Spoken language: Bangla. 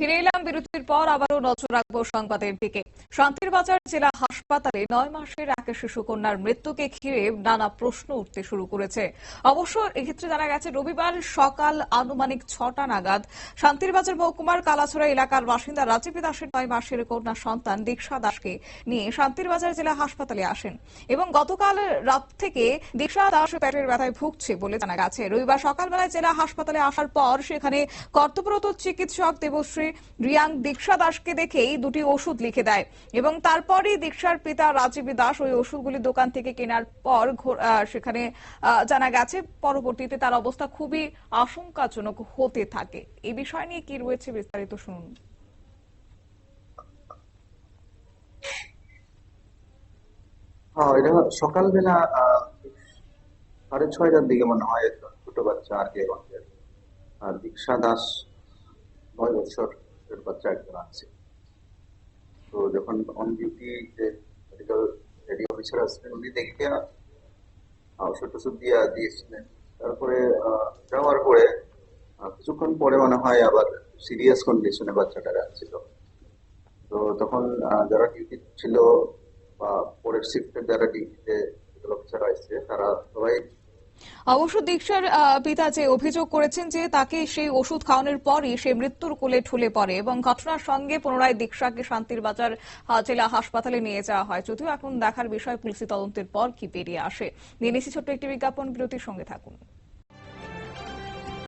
ফিরে এলাম বিরতির পর আবারও নজর রাখব সংবাদের দিকে শান্তিরবাজার জেলা হাসপাতালে নয় মাসের এক শিশু কন্যার মৃত্যুকে ঘিরে নানা প্রশ্ন উঠতে শুরু করেছে। অবশ্য এক্ষেত্রে জানা গেছে, রবিবার সকাল আনুমানিক ছটা নাগাদ শান্তিরবাজার মহকুমার কালাছড়া এলাকার বাসিন্দা রাজীব দাসের নয় মাসের কন্যা সন্তান দীক্ষা দাসকে নিয়ে শান্তিরবাজার জেলা হাসপাতালে আসেন এবং গতকাল রাত থেকে দীক্ষা দাস পেটের ব্যথায় ভুগছে বলে জানা গেছে। রবিবার সকালবেলায় জেলা হাসপাতালে আসার পর সেখানে কর্তব্যরত চিকিৎসক দেবশ্রী রিয়াং দীক্ষা দাসকে দেখেই দুটি ওষুধ লিখে দেয়। এবং তারপরই দীক্ষার পিতা রাজীব দাস ওই ওষুধগুলি দোকান থেকে কেনার পর সেখানে জানা গেছে পরবর্তীতে তার অবস্থা খুবই আশঙ্কাজনক হতে থাকে। এই বিষয় নিয়ে কি রয়েছে বিস্তারিত শুনুন। হ্যাঁ এটা সকালবেলা সাড়ে ছয়টার দিকে মনে হয় ছোট বাচ্চা আর কে আর দীক্ষা দাস, নয় বছরের বাচ্চা একজন আছে। তো যখন অন ডিউটি যে মেডিকেল রেডি অফিসার আসলেন উনি দেখে ওষুধ টষুধ দিয়ে দিয়েছিলেন। তারপরে যাওয়ার পরে কিছুক্ষণ পরে মনে হয় আবার সিরিয়াস কন্ডিশনে বাচ্চাটা ছিল তো তখন যারা ডিউটি ছিল বা পরের শিফটের যারা ডিউটিতে অফিসার আসছে, তারা সবাই অবশ্য দীক্ষার পিতা যে অভিযোগ করেছেন যে তাকে সেই ওষুধ খাওয়ানোর পরই সে মৃত্যুর কোলে ঠুলে পড়ে এবং ঘটনার সঙ্গে পুনরায় দীক্ষাকে শান্তির বাজার জেলা হাসপাতালে নিয়ে যাওয়া হয়। যদিও এখন দেখার বিষয় পুলিশি তদন্তের পর কি বেরিয়ে আসে। নিয়ে ছোট্ট একটি বিজ্ঞাপন, বিরতির সঙ্গে থাকুন।